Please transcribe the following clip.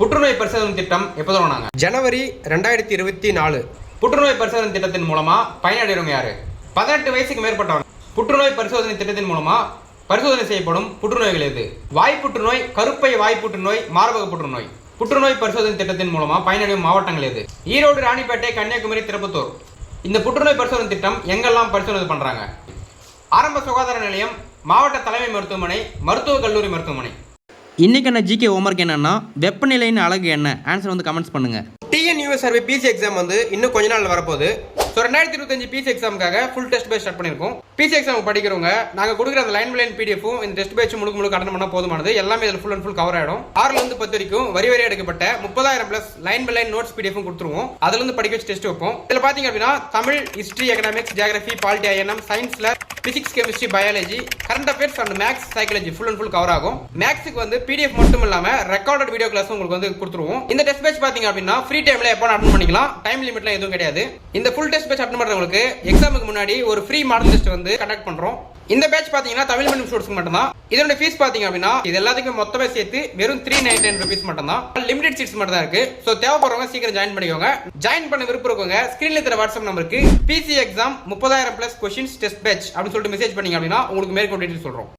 புற்றுநோய் பரிசோதனை திட்டம் எப்போ தொடங்கினாங்க? ஜனவரி ரெண்டாயிரத்தி இருபத்தி நாலு. புற்றுநோய் பரிசோதனை திட்டத்தின் மூலமா பயனடைறவங்க யாரு? பதினெட்டு வயசுக்கு மேற்பட்டவங்க. புற்றுநோய் பரிசோதனை திட்டத்தின் மூலமா பரிசோதனை செய்யப்படும் புற்றுநோய்கள் எது? வாய் புற்றுநோய் கருப்பை வாய் புற்றுநோய் மார்பக புற்றுநோய். புற்றுநோய் பரிசோதனை திட்டத்தின் மூலமா பயனடையும் மாவட்டங்கள் எது? ஈரோடு ராணிப்பேட்டை கன்னியாகுமரி திருப்பத்தூர். இந்த புற்றுநோய் பரிசோதனை திட்டம் எங்கெல்லாம் பரிசோதனை பண்றாங்க? ஆரம்ப சுகாதார நிலையம் மாவட்ட தலைமை மருத்துவமனை மருத்துவக் கல்லூரி மருத்துவமனை. இன்றைக்கான ஜிகே ஹோம்ஒர்க் என்னென்னா வெப்பநிலையின் அழகு என்ன? ஆன்சர் வந்து கமெண்ட்ஸ் பண்ணுங்கள் டிஎன்யூஎஸ் சர்வே பிசி எக்ஸாம் வந்து இன்னும் கொஞ்ச நாள் வரப்போகுது. ஸோ ரெண்டாயிரத்தி இருபத்தஞ்சு பிசி எக்ஸாமுக்காக ஃபுல் டெஸ்ட் பேஸ் ஸ்டார்ட் பண்ணியிருக்கோம். பிசி எக்ஸாம் படிக்கிறவங்க நாங்கள் கொடுக்குற அந்த லைன் லைன் பிடிஎஃபும் இந்த டெஸ்ட் பேட்ச் முழுக்க முழுக்க அட்டன் பண்ணால் போதுமானது. எல்லாமே இதில் ஃபுல் அண்ட் ஃபுல் கவர் ஆகிடும் ஆறுல இருந்து பத்து வரைக்கும் வரி வரி எடுக்கப்பட்ட முப்பதாயிரம் plus line by line notes PDF கொடுத்துருவோம். அதுல இருந்து படிக்க வச்சு டெஸ்ட் வைப்போம். இதில் பார்த்தீங்க அப்படின்னா Tamil history economics geography polity INM சயின்ஸில் physics chemistry biology current affairs and maths psychology full and full cover ஆகும். மேக்ஸுக்கு வந்து பிடிஎஃப் மட்டும் இல்லாம ரெக்கார்டட் வீடியோ கிளாஸ் உங்களுக்கு வந்து கொடுத்துருவோம். இந்த டெஸ்ட் பேச்சு பாத்தீங்க அப்படின்னா ஃப்ரீ டைம்ல எப்போ அட்டன் பண்ணிக்கலாம். டைம் லிமிட்லாம் எதுவும் கிடையாது. இந்த ஃபுல் டெஸ்ட் பேட்ச் அட்டன் பண்றவங்களுக்கு எக்ஸாமுக்கு முன்னாடி ஒரு ஃப்ரீ மாடல் டெஸ்ட் வந்து கண்டக்ட் பண்றோம். இந்த பேட்ச் பாத்தீங்கன்னா தமிழ் மீடியம் ஸ்டூடெண்ட்ஸ் மட்டும் தான் இதோட ஃபீஸ் பாத்தீங்க அப்படின்னா இது எல்லாத்துக்கும் மொத்தமே சேர்த்து வெறும் த்ரீ நைன் நைன் ருபீஸ் மட்டும் தான் லிமிடெட் சீட்ஸ் மட்டும் தான் இருக்கு. ஸோ தேவைப்படுறவங்க சீக்கிரம் ஜாயின் பண்ணிக்கோங்க. ஜாயின் பண்ண விருப்பம் இருக்கவங்க ஸ்கிரீன்ல தர வாட்ஸ்அப் நம்பருக்கு பிசி எக்ஸாம் முப்பதாயிரம் பிளஸ் கொஸ்டின்ஸ் டெஸ்ட் பேட்ச் அப்படின்னு சொல்லிட்டு மெசேஜ் பண்ணீங்க அப்படின்னா உங்களுக்கு மேற்கொண்டு details சொல்றோம்.